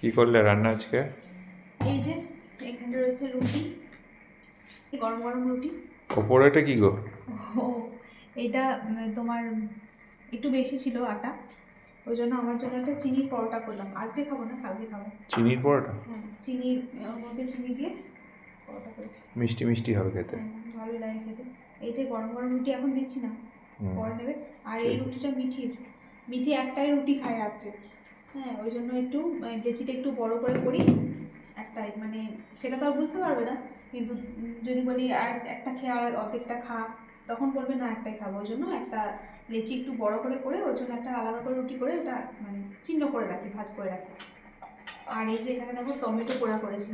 কি করলে রান্না আজকে? এই যে এখানে রয়েছে রুটি এই গরম গরম রুটি। ওপরেটা কি গো? ও এইটা তোমার একটু বেশি ছিল আটা ওই জন্য আমার জন্য একটা চিনির পরোটা করলাম। আজকে খাব না কালকে খাব। চিনির পরোটা? হ্যাঁ চিনির মধ্যে চিনি দিয়ে পরোটা করেছি। মিষ্টি মিষ্টি হবে খেতে। ভালো লাগে খেতে। এই যে গরম গরম রুটি এখন দিচ্ছি না পরে নেবে। আর এই রুটিটা মিঠির। মিঠি একটাই রুটি খায় রাত্রে। হ্যাঁ ওই জন্য একটু লেচিটা একটু বড় করে করি। একটাই মানে সেটা তো আর বুঝতে পারবে না। কিন্তু যদি বলি আর একটা খেয়ে আর অর্ধেকটা খা, তখন বলবে না একটাই খাব। ওই জন্য একটা লেচি একটু বড় করে করে, ওর জন্য একটা আলাদা করে রুটি করে ওটা মানে চিহ্ন করে রাখি, ভাজ করে রাখি। আর এই যে এখানে দেখো টমেটো পোড়া করেছি।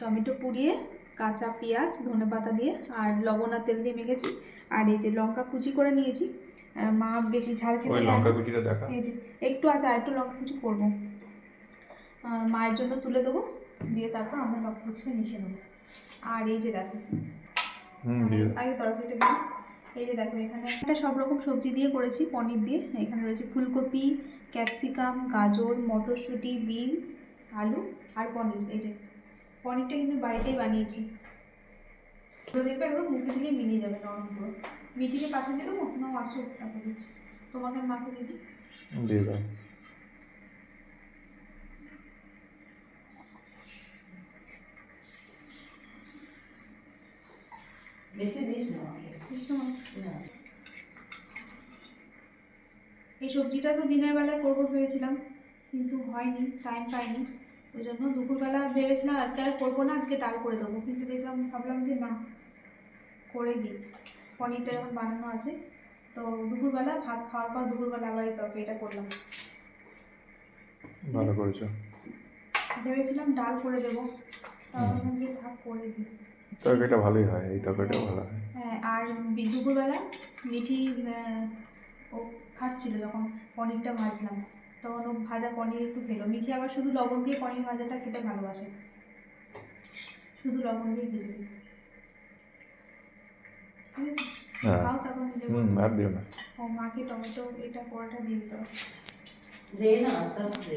টমেটো পুড়িয়ে কাঁচা পেঁয়াজ ধনে পাতা দিয়ে, আর লবণ আর তেল দিয়ে মেখেছি। আর এই যে লঙ্কা কুচি করে নিয়েছি। মা বেশি ঝাল খেতে ওই লঙ্কা কুচিটা দেখা। এই যে একটু আছে আর একটু লঙ্কা কুচি করব। মায়ের জন্য তুলে দেবো দিয়ে তারপর আমরা লঙ্কা কুচিটা মিশে নেব। আর এই যে দেখো। আগে তরকারিটা দিই। এই যে দেখো এখানে একটা সব রকম সবজি দিয়ে করেছি পনির দিয়ে। এখানে রয়েছে ফুলকপি ক্যাপসিকাম গাজর মটরশুঁটি বিনস আলু আর পনির। এই যে পনিরটা কিন্তু বাড়িতেই বানিয়েছি। পুরো দেখবে একদম মুখে দিলে মিলিয়ে যাবে নরম পুরো মিটিকে পাঠিয়ে দিয়ে দেবো নাও আসো তারপর দিচ্ছি। তোমাকে মাকে দিদি দিয়ে দাও। বেশি দিস না বুঝছ মা? না। এই সবজিটা তো দিনের বেলায় করব ভেবেছিলাম কিন্তু হয়নি টাইম পাইনি। ওই জন্য দুপুরবেলা ভেবেছিলাম আজকে আর করব না আজকে ডাল করে দেবো। কিন্তু দেখলাম ভাবলাম যে না করে দিই। পনিরটা যখন বানানো আছে। তো দুপুরবেলা ভাত খাওয়ার পর দুপুরবেলা আবার এই তরকারিটা করলাম। ভালো করেছ। ভেবেছিলাম ডাল করে দেবো। তারপর যে থাক করে দিই। তরকারিটা ভালোই হয় এই তরকারিটা ভালো হয়। হ্যাঁ আর দুপুরবেলা মিঠি ও খাচ্ছিল যখন পনিরটা ভাজলাম। তখন ও ভাজা পনির একটু খেলো। মিঠি আবার শুধু লবণ দিয়ে পনির ভাজাটা খেতে ভালোবাসে। শুধু লবণ দিয়ে ভেজে দিই। ঠিক আছে খাও আমি হুম আর দিও না। ও মাকে টমেটো এটা পরোটা দিয়ে দিতে দে না আস্তে আস্তে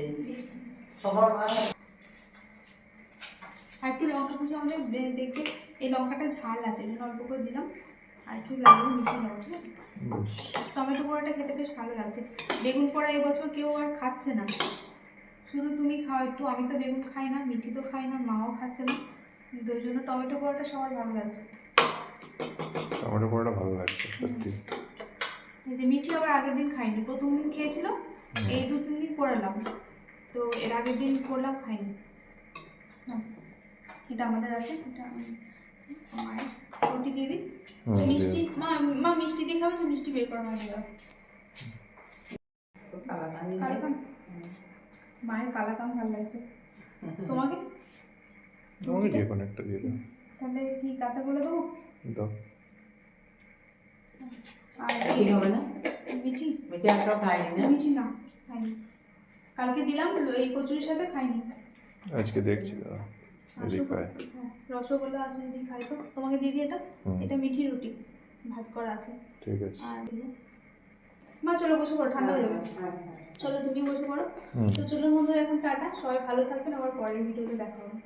সবার আর একটু লঙ্কা কুচি আমাদের দেখবে এই লঙ্কাটা ঝাল আছে জন্য অল্প করে দিলাম। আর একটু লাগবে মিশিয়ে নেব ঠিক আছে? টমেটো পোড়াটা খেতে বেশ ভালো লাগছে। বেগুন পোড়া এবছর কেউ আর খাচ্ছে না। শুধু তুমি খাও একটু। আমি তো বেগুন খাই না মিঠি তো খাই না মাও খাচ্ছে না। কিন্তু ওই জন্য টমেটো পোড়াটা সবার ভালো লাগছে। টমেটো পরোটা ভালো লাগছে সত্যি। এই যে মিঠি আবার আগের দিন খাইনি প্রথম দিন খেয়েছিল এই দু তিন দিন পড়ালাম তো এর আগের দিন করলাম খাইনি নাও, এটা আমাদের আছে এটা মায়ের রুটি দিয়ে দিই। মিষ্টি মা মা মিষ্টি দিয়ে খাবে তো মিষ্টি বের করা কালাকানি। কালাকান। মায়ের কালাকান ভালো লাগছে। তোমাকে? দাও। আমাকে যে কোনো একটা দিয়ে দাও। তাহলে কি কাঁচা বলে দেবো? দাও। আর ঠিক হবে না? মিঠি। মিঠে একটা খাইনি না? মিঠি না খাইনি কালকে দিলাম এই কচুরির সাথে খাইনি। আজকে দেখছি যদি খায় হ্যাঁ, রসগোল্লা আছে যদি খাই তো। তোমাকে দিয়ে দিই এটা? এটা মিঠি রুটি ভাজ করা আছে। ঠিক আছে। আর মা চলো বসে পড়ো ঠান্ডা হয়ে যাবে। হ্যাঁ, হ্যাঁ। চলো তুমি বসে পড়ো। তো চলো বন্ধুরা এখন টাটা। সবাই ভালো থাকবেন আবার পরের ভিডিওতে দেখা হবে।